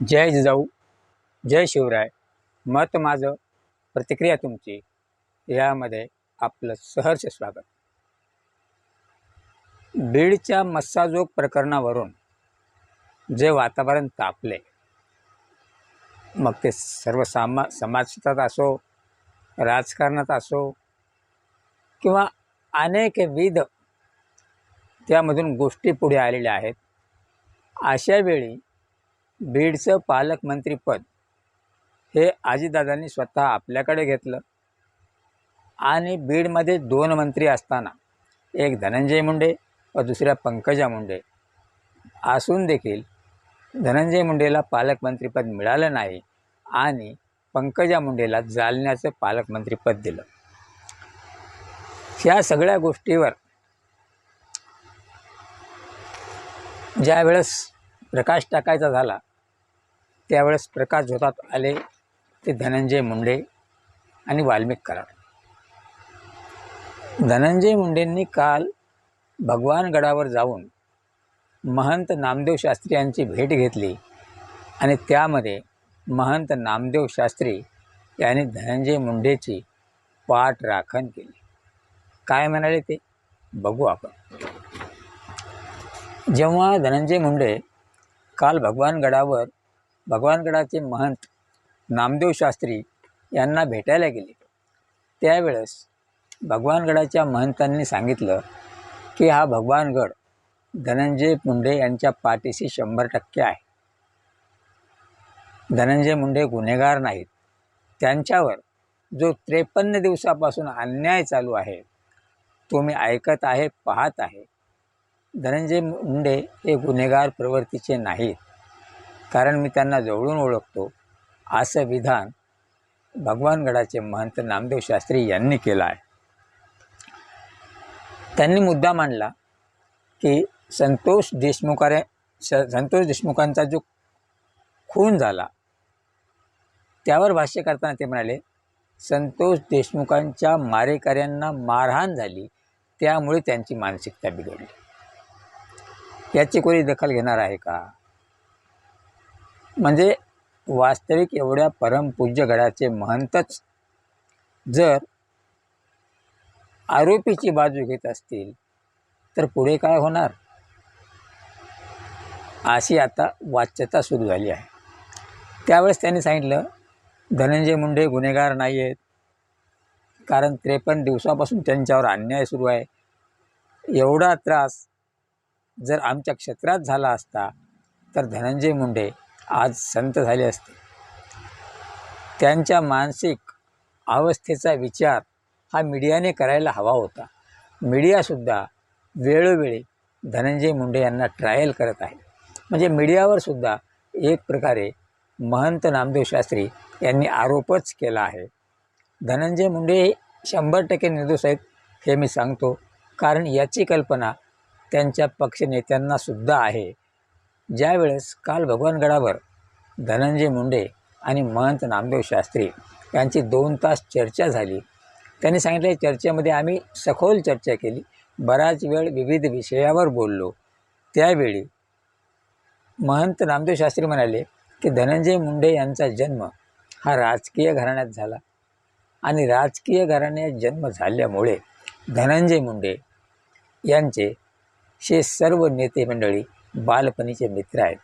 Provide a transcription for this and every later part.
जय जिजाऊ जय शिवराय. मत माझं प्रतिक्रिया तुमची. यामध्ये आपलं सहर्ष स्वागत. बीडच्या मस्साजोग प्रकरणावरून जे वातावरण तापले मग ते सर्व सामा समाजक्षेत्रात असो राजकारणात असो किंवा अनेकविध त्यामधून गोष्टी पुढे आलेल्या आहेत अशावेळी बीडचं पालकमंत्रीपद हे आजीदादांनी स्वतः आपल्याकडे घेतलं. आणि बीडमध्ये दोन मंत्री असताना एक धनंजय मुंडे व दुसऱ्या पंकजा मुंडे. असून देखील धनंजय मुंडेला पालकमंत्रीपद मिळालं नाही आणि पंकजा मुंडेला जालन्याचं पालकमंत्रीपद दिलं. ह्या सगळ्या गोष्टीवर ज्यावेळेस प्रकाश टाकायचा झाला त्यावेळेस प्रकाश झोतात आले ते धनंजय मुंडे आणि वाल्मिक कराड. धनंजय मुंडेंनी काल भगवानगडावर जाऊन महंत नामदेव शास्त्री यांची भेट घेतली आणि त्यामध्ये महंत नामदेव शास्त्री यांनी धनंजय मुंडेची पाठ राखण केली. काय म्हणाले ते? बघू आपण. जेव्हा धनंजय मुंडे काल भगवानगडावर भगवानगडाचे महंत नामदेव शास्त्री यांना भेटायला गेले. त्यावेळेस भगवानगडाच्या महंतांनी सांगितलं की हा भगवानगड धनंजय मुंडे यांच्या पाठीशी शंभर टक्के आहे. धनंजय मुंडे गुन्हेगार नाहीत. त्यांच्यावर जो त्रेपन्न दिवसापासून अन्याय चालू आहे तो मी ऐकत आहे पाहत आहे धनंजय मुंडे हे गुन्हेगार प्रवृत्तीचे नाहीत. कारण मी त्यांना जवळून ओळखतो. असं विधान भगवानगडाचे महंत नामदेव शास्त्री यांनी केलं आहे. त्यांनी मुद्दा मांडला की संतोष देशमुखारे स संतोष देशमुखांचा जो खून झाला त्यावर भाष्य करताना ते म्हणाले संतोष देशमुखांच्या मारेकऱ्यांना मारहाण झाली त्यामुळे त्यांची मानसिकता बिघडली. याची कोणी दखल घेणार आहे का? म्हणजे वास्तविक एवढ्या परमपूज्य गडाचे महंतच जर आरोपीची बाजू घेत असतील तर पुढे काय होणार? अशी आता वाच्यता सुरू झाली आहे. त्यावेळेस त्यांनी सांगितलं धनंजय मुंडे गुन्हेगार नाही आहेत कारण त्रेपन्न दिवसापासून त्यांच्यावर अन्याय सुरू आहे. एवढा त्रास जर आमच्या क्षेत्रात झाला असता तर धनंजय मुंडे आज संत झाले असते. त्यांच्या मानसिक अवस्थेचा विचार हा मीडियाने करायला हवा होता. मीडियासुद्धा वेळोवेळी धनंजय मुंडे यांना ट्रायल करत आहे. म्हणजे मीडियावर सुद्धा एक प्रकारे महंत नामदेव शास्त्री यांनी आरोपच केला आहे. धनंजय मुंडे हे शंभर टक्के निर्दोष आहेत हे मी सांगतो. कारण याची कल्पना त्यांच्या पक्षनेत्यांनासुद्धा आहे. ज्यावेळेस काल भगवानगडावर धनंजय मुंडे आणि महंत नामदेव शास्त्री यांची दोन तास चर्चा झाली त्यांनी सांगितलं चर्चेमध्ये आम्ही सखोल चर्चा केली. बराच वेळ विविध विषयावर बोललो. त्यावेळी महंत नामदेव शास्त्री म्हणाले की धनंजय मुंडे यांचा जन्म हा राजकीय घराण्यात झाला आणि राजकीय घराण्यात जन्म झाल्यामुळे धनंजय मुंडे यांचे हे सर्व नेते मंडळी बालपणीचे मित्र आहेत.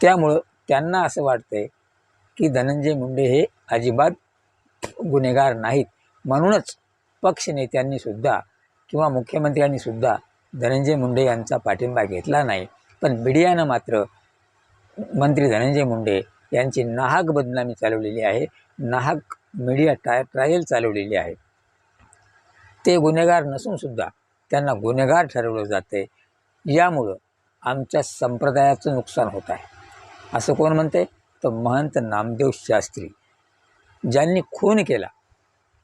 त्यामुळं त्यांना असं वाटतंय की धनंजय मुंडे हे अजिबात गुन्हेगार नाहीत. म्हणूनच पक्षनेत्यांनीसुद्धा किंवा मुख्यमंत्र्यांनीसुद्धा धनंजय मुंडे यांचा पाठिंबा घेतला नाही. पण मीडियानं मात्र मंत्री धनंजय मुंडे यांची नाहक बदनामी चालवलेली आहे. नाहक मीडिया ट्राय ट्रायल चालवलेली आहे. ते गुन्हेगार नसूनसुद्धा त्यांना गुन्हेगार ठरवलं जाते यामुळं आमच्या संप्रदायाचं नुकसान होत आहे. असं कोण म्हणते? तर महंत नामदेव शास्त्री. ज्यांनी खून केला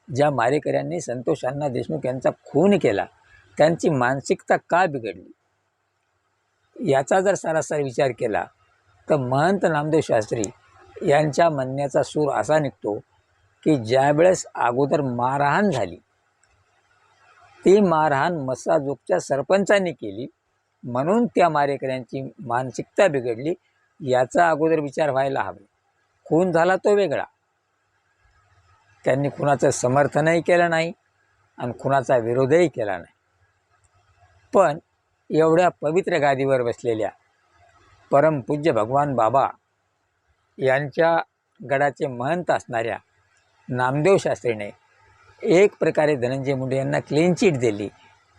ज्या मारेकऱ्यांनी संतोष अण्णा देशमुख यांचा खून केला त्यांची मानसिकता का बिघडली? याचा जर सरासर विचार केला तर महंत नामदेव शास्त्री यांच्या म्हणण्याचा सूर असा निघतो की ज्यावेळेस अगोदर मारहाण झाली ती मारहाण मसाजोगच्या सरपंचांनी केली म्हणून त्या मारेकऱ्यांची मानसिकता बिघडली याचा अगोदर विचार व्हायला हवा. खून झाला तो वेगळा. त्यांनी कुणाचं समर्थनही केलं नाही आणि खुनाचा विरोधही केला नाही. पण एवढ्या पवित्र गादीवर बसलेल्या परमपूज्य भगवान बाबा यांच्या गडाचे महंत असणाऱ्या नामदेव शास्त्रीने एक प्रकारे धनंजय मुंडे यांना क्लीन चिट दिली.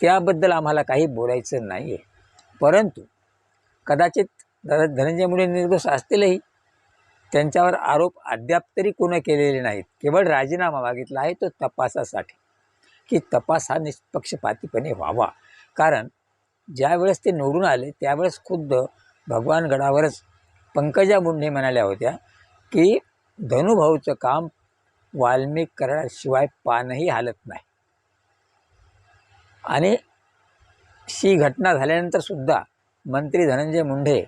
त्याबद्दल आम्हाला काही बोलायचं नाही आहे परंतु कदाचित धनंजय मुंडे निर्दोष असतीलही. त्यांच्यावर आरोप अद्याप तरी कोणं केलेले नाहीत. केवळ राजीनामा मागितला आहे तो तपासासाठी. की तपास हा निष्पक्षपातीपणे व्हावा. कारण ज्यावेळेस ते निवडून आले त्यावेळेस खुद्द भगवान गडावरच पंकजा मुंडे म्हणाल्या होत्या की धनुभाऊचं काम वाल्मिक कराशिवाय पानही हालत नाही. आणि ही घटना झाल्यानंतर सुद्धा मंत्री धनंजय मुंडे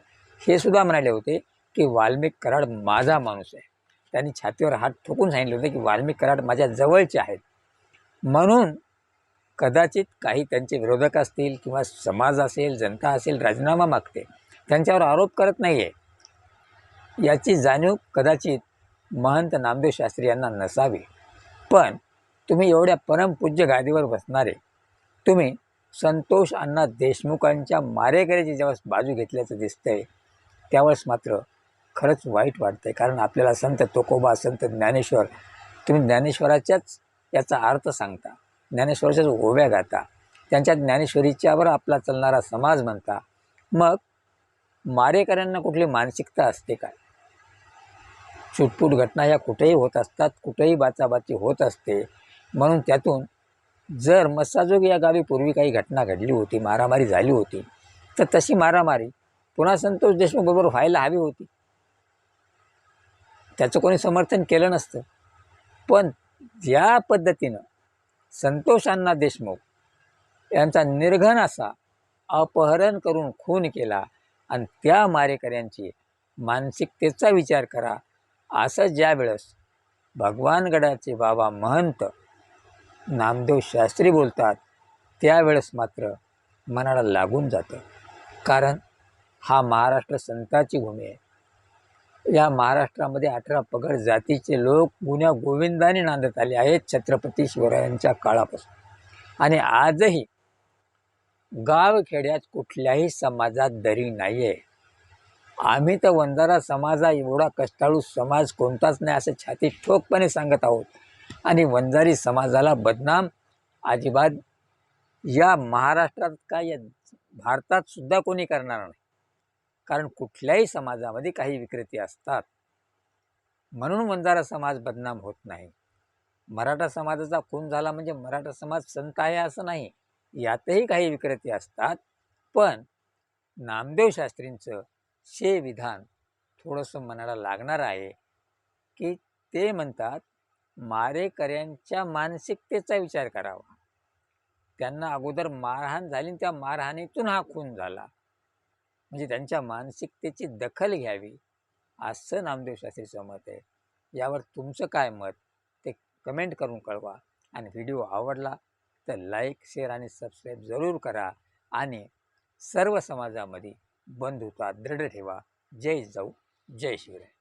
हे सुद्धा म्हणाले होते की वाल्मिक कराड माझा माणूस आहे. त्यांनी छातीवर हात ठोकून सांगितले होते की वाल्मिक कराड माझ्या जवळचे आहेत. म्हणून कदाचित काही त्यांचे विरोधक असतील किंवा समाज असेल जनता असेल राजीनामा मागते त्यांच्यावर आरोप करत नाही आहे याची जाणीव कदाचित महंत नामदेव शास्त्री यांना नसावी. पण तुम्ही एवढ्या परमपूज्य गादीवर बसणारे तुम्ही संतोष अण्णा देशमुखांच्या मारेकऱ्याची ज्यावेळेस बाजू घेतल्याचं दिसतंय त्यावेळेस मात्र खरंच वाईट वाटतंय. कारण आपल्याला संत तोकोबा संत ज्ञानेश्वर तुम्ही ज्ञानेश्वराच्याच याचा अर्थ सांगता ज्ञानेश्वराच्याच ओव्या गाता त्यांच्या ज्ञानेश्वरीच्यावर आपला चालणारा समाज म्हणता. मग मारेकऱ्यांना कुठली मानसिकता असते काय? छुटपूट घटना या कुठेही होत असतात कुठेही बाचाबाची होत असते. म्हणून त्यातून जर मस्साजोग या गावी पूर्वी काही घटना घडली होती मारामारी झाली होती तर तशी मारामारी पुन्हा संतोष देशमुख बरोबर व्हायला हवी होती. त्याचं कोणी समर्थन केलं नसतं. पण ज्या पद्धतीनं संतोष अण्णा देशमुख यांचा निर्घन असा अपहरण करून खून केला आणि त्या मारेकऱ्यांची मानसिकतेचा विचार करा असं ज्यावेळेस भगवानगडाचे बाबा महंत नामदेव शास्त्री बोलतात त्यावेळेस मात्र मनाला लागून जातं. कारण हा महाराष्ट्र संताची भूमी आहे. या महाराष्ट्रामध्ये अठरा पगड जातीचे लोक गुन्ह्या गोविंदाने नांदत आले आहेत छत्रपती शिवरायांच्या काळापासून. आणि आजही गावखेड्यात कुठल्याही समाजात दरी नाही आहे आम्ही तर वंजारा समाजा एवढा कष्टाळू समाज कोणताच नाही असं छाती ठोकपणे सांगत आहोत. आणि वंजारी समाजाला बदनाम अजिबात. या महाराष्ट्रात काय या भारतात सुद्धा कोणी करणार नाही. कारण कुठल्याही समाजामध्ये काही विकृती असतात. म्हणून वंजारा समाज बदनाम होत नाही. मराठा समाजाचा खून झाला म्हणजे मराठा समाज संत आहे असं नाही. यातही काही विकृती असतात. पण नामदेव शास्त्रींचं शे विधान थोडंसं मनाला लागणार आहे की ते म्हणतात मारेकऱ्यांच्या मानसिकतेचा विचार करावा. त्यांना अगोदर मारहाण झाली आणि त्या मारहाणीतून हा खून झाला. म्हणजे त्यांच्या मानसिकतेची दखल घ्यावी असं नामदेव शास्त्रीचं मत आहे. यावर तुमचं काय मत? ते कमेंट करून कळवा. आणि व्हिडिओ आवडला तर लाईक शेअर आणि सबस्क्राईब जरूर करा. आणि सर्व समाजामध्ये बंधुता दृढ ठेवा. जय जाऊ जय शिवराय.